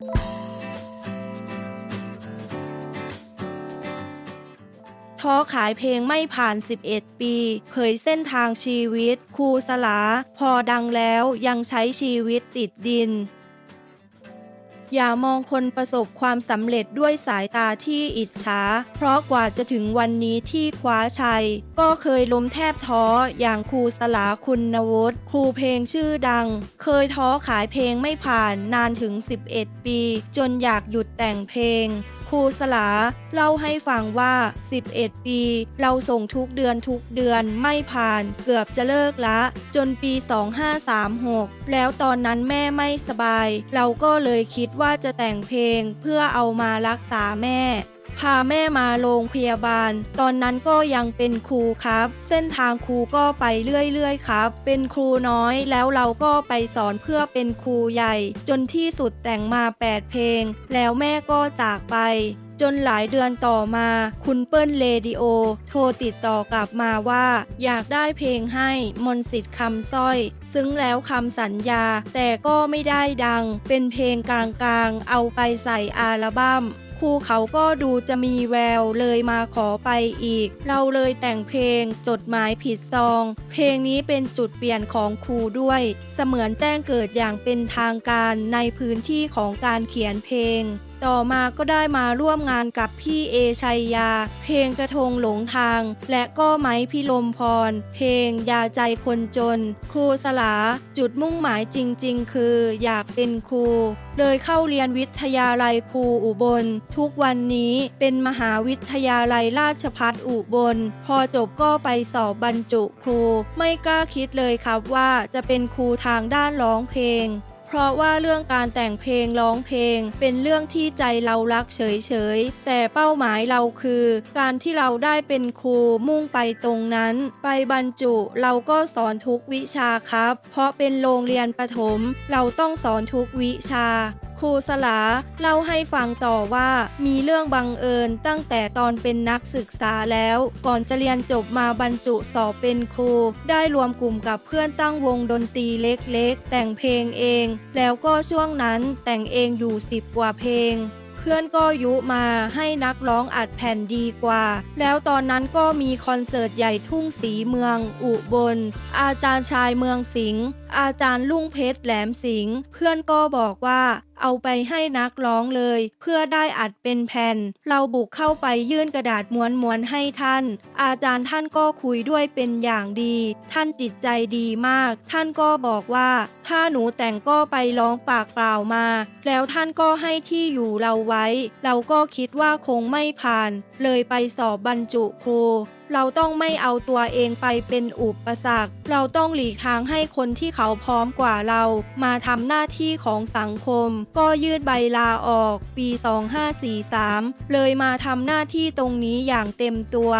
ท้อขายเพลงไม่ผ่าน 11 ปี เผยเส้นทางชีวิต ครูสลา พอดังแล้วยังใช้ชีวิตติดดิน อย่ามองคนประสบความสำเร็จด้วยสายตาที่อิจฉา เพราะกว่าจะถึงวันนี้ที่คว้าชัย ก็เคยล้มแทบท้ออย่างครูสลาคุณวุฒิครูเพลงชื่อดัง เคยท้อขายเพลงไม่ผ่านนานถึง 11 ปี จนอยากหยุดแต่งเพลง ครูสลา เล่าให้ฟังว่า 11 ปี เราส่งทุกเดือนทุกเดือนไม่ผ่าน เกือบจะเลิกละ จนปี 2536 แล้วตอนนั้นแม่ไม่สบาย เราก็เลยคิดว่าจะแต่งเพลงเพื่อเอามารักษาแม่ พาแม่มาโรงพยาบาล ตอนนั้นก็ยังเป็นครูครับ เส้นทางครูก็ไปเรื่อยๆครับ เป็นครูน้อยแล้วเราก็ไปสอนเพื่อเป็นครูใหญ่ จนที่สุดแต่งมา 8 เพลง แล้วแม่ก็จากไปจนหลายเดือนต่อมา คุณเปิ้ลเรดิโอ โทรติดต่อกลับมาว่า อยากได้เพลงให้มนต์สิทธิ์คำสร้อย ซึ้งแล้วคำสัญญา แต่ก็ไม่ได้ดัง เป็นเพลงกลางๆ เอาไปใส่อัลบั้ม ครูเขาก็ดูจะมีแววเลยมาขอไปอีก เราเลยแต่งเพลงจดหมายผิดซอง เพลงนี้เป็นจุดเปลี่ยนของครูด้วย เสมือนแจ้งเกิดอย่างเป็นทางการในพื้นที่ของการเขียนเพลง ต่อมาก็ได้มาร่วมงานกับพี่เอชัยยา เพลงกระทงหลงทาง และก็ไม้พิลมพร เพลงยาใจคนจน ครูสลา จุดมุ่งหมายจริง ๆ คืออยากเป็นครูเลยเข้าเรียนวิทยาลัยครูอุบล ทุกวันนี้เป็นมหาวิทยาลัยราชพัฒอุบล พอจบก็ไปสอบบรรจุครู ไม่กล้าคิดเลยครับว่าจะเป็นครูทางด้านร้องเพลง เพราะว่าเรื่องการแต่งเพลงร้องเพลง เป็นเรื่องที่ใจเรารักเฉยๆ แต่เป้าหมายเราคือ การที่เราได้เป็นครูมุ่งไปตรงนั้น ไปบรรจุเราก็สอนทุกวิชาครับ เพราะเป็นโรงเรียนประถม เราต้องสอนทุกวิชา ครูสลาเล่าให้ฟังต่อว่ามีเรื่องบังเอิญตั้งแต่ตอนเป็นนักศึกษาแล้ว ก่อนจะเรียนจบมาบรรจุสอบเป็นครู ได้รวมกลุ่มกับเพื่อนตั้งวงดนตรีเล็กๆ แต่งเพลงเอง แล้วก็ช่วงนั้นแต่งเองอยู่สิบกว่าเพลงเพื่อนก็ยุมาให้นักร้องอัดแผ่นดีกว่า แล้วตอนนั้นก็มีคอนเสิร์ตใหญ่ทุ่งสีเมือง อุบล อาจารย์ชายเมืองสิงห์ อาจารย์ลุงเพชรแหลมสิงห์เพื่อนก็บอกว่าเอาไปให้นักร้องเลย เพื่อได้อัดเป็นแผ่น เราบุกเข้าไปยื่นกระดาษม้วนๆให้ท่าน อาจารย์ท่านก็คุยด้วยเป็นอย่างดี ท่านจิตใจดีมาก ท่านก็บอกว่า ถ้าหนูแต่งก็ไปร้องปากเปล่ามา แล้วท่านก็ให้ที่อยู่เราไว้ เราก็คิดว่าคงไม่ผ่าน เลยไปสอบบรรจุครู เราต้องไม่เอาตัวเองไปเป็นอุปสรรค เราต้องหลีกทางให้คนที่เขาพร้อมกว่าเรา มาทำหน้าที่ของสังคม ก็ยืดใบลาออก ปี 2543 เลยมาทำหน้าที่ตรงนี้อย่างเต็มตัว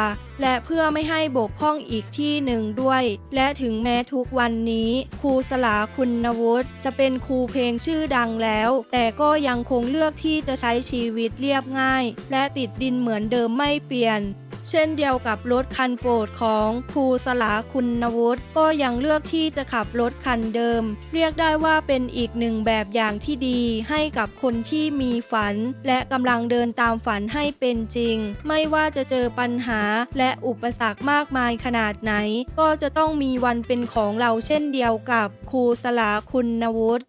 และเพื่อไม่ให้บกพร่องอีกที่หนึ่งด้วย และถึงแม้ทุกวันนี้ครูสลาคุณวุฒิจะเป็นครูเพลงชื่อดังแล้ว แต่ก็ยังคงเลือกที่จะใช้ชีวิตเรียบง่าย และติดดินเหมือนเดิมไม่เปลี่ยน เช่นเดียวกับรถคันโปรดของครูสลาคุณวุฒิก็ยังเลือกที่จะขับรถคันเดิม เรียกได้ว่าเป็นอีกหนึ่งแบบอย่างที่ดีให้กับคนที่มีฝัน และกำลังเดินตามฝันให้เป็นจริง ไม่ว่าจะเจอปัญหาและอุปสรรคมากมายขนาดไหน ก็จะต้องมีวันเป็นของเราเช่นเดียวกับครูสลาคุณวุฒิ